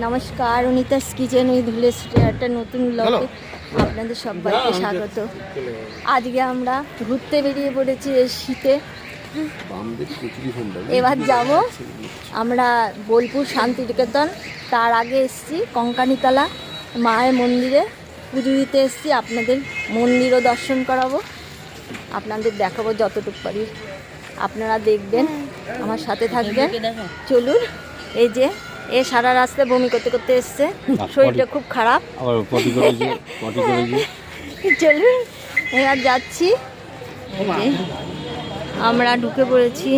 নমস্কার Anita's kitchen with village একটা নতুন ব্লগে আপনাদের সবাইকে স্বাগত। আজকে আমরা ঘুরতে বেরিয়ে পড়েছি এই শীতে। এবার যাব আমরা বোলপুর শান্তিনিকেতন। তার আগে এসছি কঙ্কানীতলা মায়ের মন্দিরে। পুজো দিতে এসছি আপনাদের মন্দিরও দর্শন করাবো। আপনাদের দেখাবো যতটুকু পারি। আপনারা দেখবেন আমার সাথে থাকবেন। চলুন এই যে এ সারা রাস্তায় বমি করতে করতে এসছে। শরীরটা খুব খারাপ। চলুন এবার যাচ্ছি। আমরা ঢুকে পড়েছি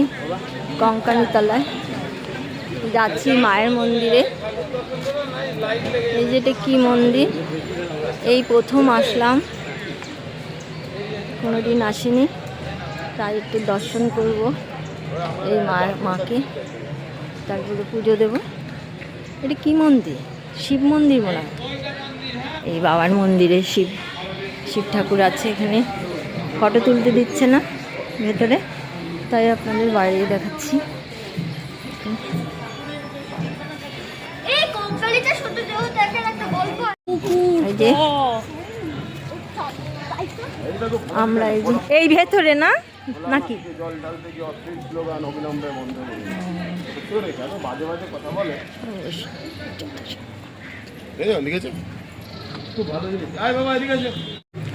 কঙ্কানীতলায় যাচ্ছি মায়ের মন্দিরে। এই যেটা কি মন্দির? এই প্রথম আসলাম। কোনোদিন আসিনি। তাই একটু দর্শন করব। এই মায়ের মাকে। তারপরে পুজো দেব। এটা কি মন্দির? শিব মন্দির মনে হয়। এই বাবার মন্দিরে শিব শিব ঠাকুর আছে এখানে। ফটো তুলতে দিচ্ছে না ভেতরে। তাই আপনাদের বাইরে দেখাচ্ছি। আমরা এই ভেতরে না? নাকি?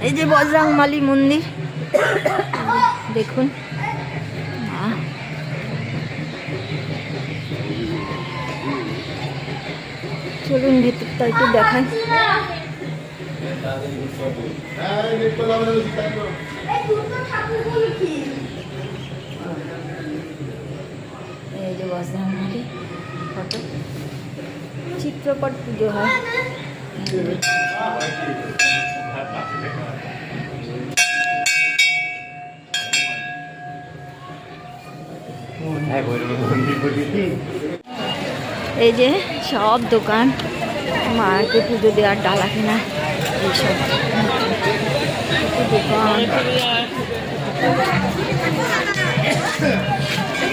এই যে বজরাং মালি মন্দির। দেখুন। চলুন ভিতরটা একটু দেখাই। এই যে মালি ফটো। চিত্রপট পুজো হয়। এই যে সব দোকান। মাকে পুজো দেওয়ার ডালা কেনা। এইসব দোকান।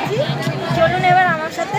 দিতে চলুন এবার আমার সাথে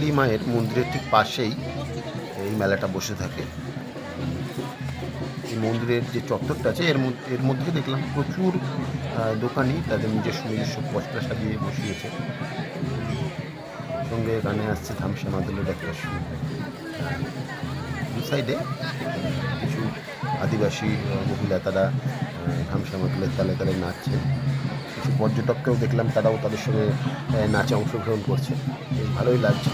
কঙ্কালী মায়ের মন্দিরের ঠিক পাশেই এই মেলাটা বসে থাকে। এই মন্দিরের যে চত্বরটা আছে, এর মধ্যে এর মধ্যে দেখলাম প্রচুর দোকানি তাদের নিজস্ব নিজস্ব পশরা সাজিয়ে বসিয়েছে। সঙ্গে গানে আসছে থামসা মাদলের একটা দু সাইডে কিছু আদিবাসী মহিলা তারা ধামসা মাদলের তালে তালে নাচছে পর্যটককেও দেখলাম তারাও তাদের সঙ্গে নাচে অংশগ্রহণ করছে। ভালোই লাগছে।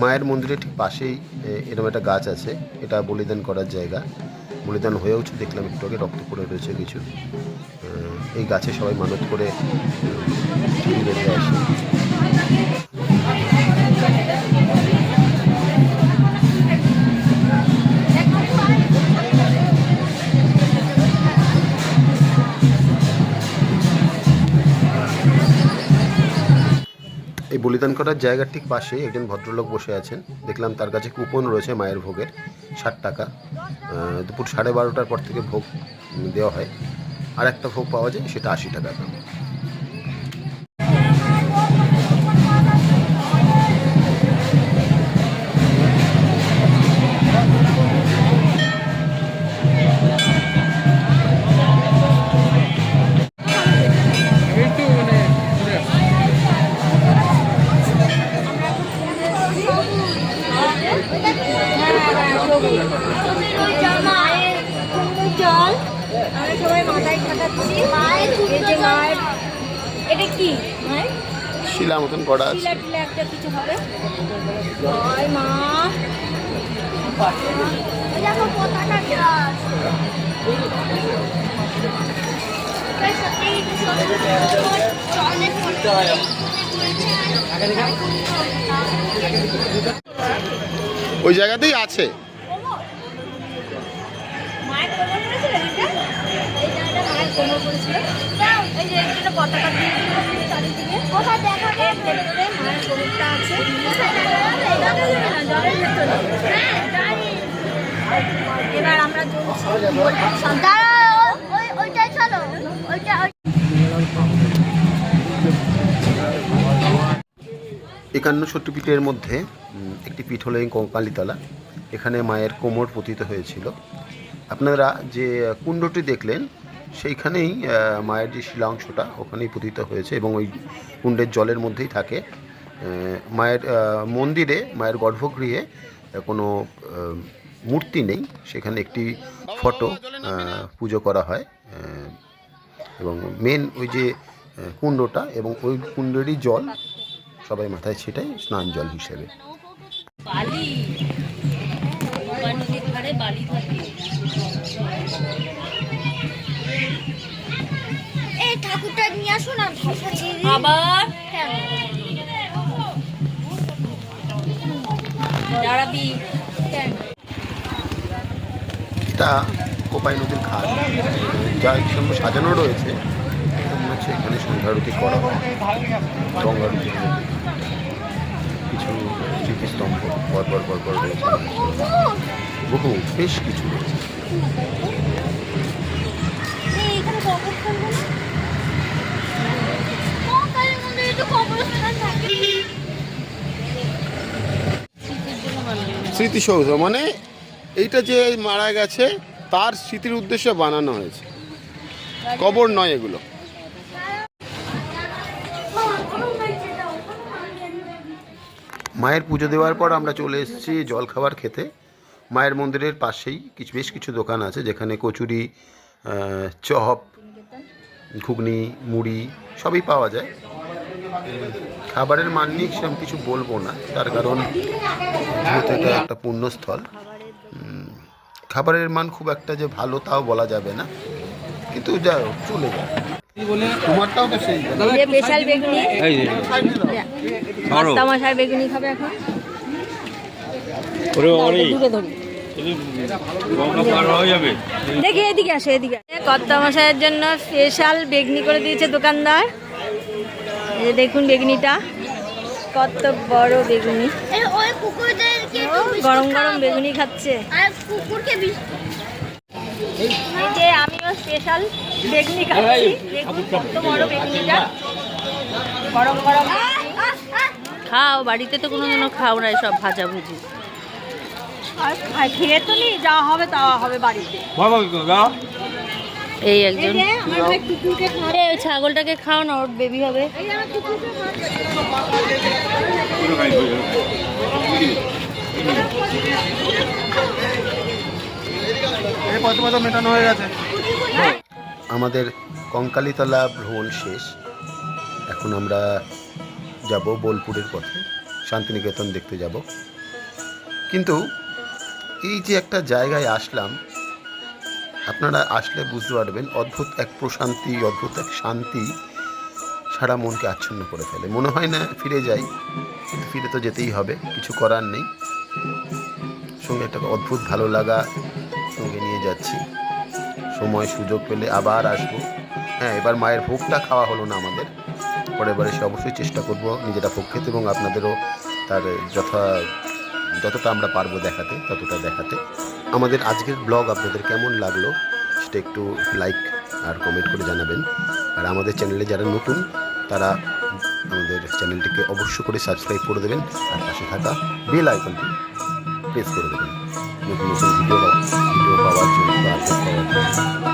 মায়ের মন্দিরের ঠিক পাশেই এরকম একটা গাছ আছে। এটা বলিদান করার জায়গা। বলিদান হয়ে উঠছে দেখলাম একটু আগে, রক্ত পড়ে রয়েছে কিছু। এই গাছে সবাই মানত করে আসে। এই বলিদান করার জায়গার ঠিক পাশেই একজন ভদ্রলোক বসে আছেন। দেখলাম তার কাছে কুপন রয়েছে মায়ের ভোগের, ষাট টাকা। দুপুর সাড়ে বারোটার পর থেকে ভোগ দেওয়া হয়। আর একটা ভোগ পাওয়া যায়, সেটা আশি টাকা দাম। শিলা মতন করা আছে। টিলা টিলা একটা কিছু হবে। জয় মা। দেখো পতাকা গাছ। ওই জায়গাতেই আছে। মায়ের কোমর এটা? মায়ের কোমর এই যে এখানে পতাকা দিয়ে চারিদিকে। কোথায় দেখা এর মায়ের কোমরটা আছে। জলের ভেতরে। হ্যাঁ এবার আমরা চলছি বোলপুর শান্তি দাঁড়াও ওই ওইটাই চলো। ওইটা একান্ন শক্তিপীঠের মধ্যে একটি পীঠ হলো এই কঙ্কালীতলা। এখানে মায়ের কোমর পতিত হয়েছিল। আপনারা যে কুণ্ডটি দেখলেন সেইখানেই মায়ের যে শিলাংশটা ওখানেই পতিত হয়েছে এবং ওই কুণ্ডের জলের মধ্যেই থাকে। মায়ের মন্দিরে, মায়ের গর্ভগৃহে কোনো মূর্তি নেই। সেখানে একটি ফটো পুজো করা হয়। এবং মেন ওই যে কুণ্ডটা এবং ওই কুণ্ডেরই জল সবাই মাথায় ছিটায়, স্নান জল হিসেবে। ঠাকুরটা নিয়ে আসুন না। আবার? দাঁড়াবি এটা কোপাই নদীর ঘাট যা সঙ্গে সাজানো রয়েছে। মনে হচ্ছে এখানে সন্ধ্যারতি করা হয় গঙ্গারতির মধ্যে কিছু স্মৃতিস্তম্ভ পরপর পরপর রয়েছে। বহু বেশ কিছু রয়েছে। স্মৃতিসৌধ মানে এইটা যে মারা গেছে, তার স্মৃতির উদ্দেশ্যে বানানো হয়েছে। কবর নয় এগুলো। মায়ের পুজো দেওয়ার পর আমরা চলে এসেছি জলখাবার খেতে। মায়ের মন্দিরের পাশেই কিছু, বেশ কিছু দোকান আছে, যেখানে কচুরি চপ, ঘুগনি, মুড়ি সবই পাওয়া যায়। খাবারের মান নিয়ে সেরকম কিছু বলব না। তার কারণ যেহেতু এটা একটা পুণ্যস্থল খাবারের মান খুব একটা যে ভালো তাও বলা যাবে না। কিন্তু যা হোক, চলে যায় তোমারটাও তো সেই। স্পেশাল বেগুনি। মশাই বেগুনি খাবে এখন। দূরে ধরি। দেখি এদিকে আসে এদিকে। কর্তা মশাইয়ের জন্য স্পেশাল বেগনি করে দিয়েছে দোকানদার। যে দেখুন বেগুনিটা। কত বড় বেগুনি। গরম গরম বেগুনি খাচ্ছে। এই যে আমিও স্পেশাল বেগুনি খাচ্ছি। দেখুন কত বড় বেগুনিটা। গরম গরম। খাও বাড়িতে তো কোনো দিনও খাও না সব ভাজা ভুজি খেয়ে তো নি যা হবে তা হবে বাড়িতে। এই একজন ছাগলটাকে খাও না ওর বেবি হবে। মেটানো হয়ে গেছে। আমাদের কঙ্কালীতলা ভ্রমণ শেষ। এখন আমরা যাব বোলপুরের পথে শান্তিনিকেতন দেখতে যাব। কিন্তু এই যে একটা জায়গায় আসলাম আপনারা আসলে বুঝতে পারবেন, অদ্ভুত এক প্রশান্তি, অদ্ভুত এক শান্তি সারা মনকে আচ্ছন্ন করে ফেলে। মনে হয় না ফিরে যাই, কিন্তু ফিরে তো যেতেই হবে, কিছু করার নেই। সঙ্গে একটা অদ্ভুত ভালো লাগা সঙ্গে নিয়ে যাচ্ছি। সময় সুযোগ পেলে আবার আসব। হ্যাঁ এবার মায়ের ভোগটা খাওয়া হলো না আমাদের। পরের বারে সে অবশ্যই চেষ্টা করব নিজেরা ভোগ খেতে এবং আপনাদেরও তার যথা, যতটা আমরা পারব দেখাতে, ততটা দেখাতে। আমাদের আজকের ব্লগ আপনাদের কেমন লাগল সেটা একটু লাইক আর কমেন্ট করে জানাবেন। আর আমাদের চ্যানেলে যারা নতুন, তারা আমাদের চ্যানেলটিকে অবশ্য করে সাবস্ক্রাইব করে দেবেন আর পাশে থাকা বেল আইকনটি প্রেস করে দেবেন। নতুন নতুন ভিডিও ভিডিও পাওয়ার জন্য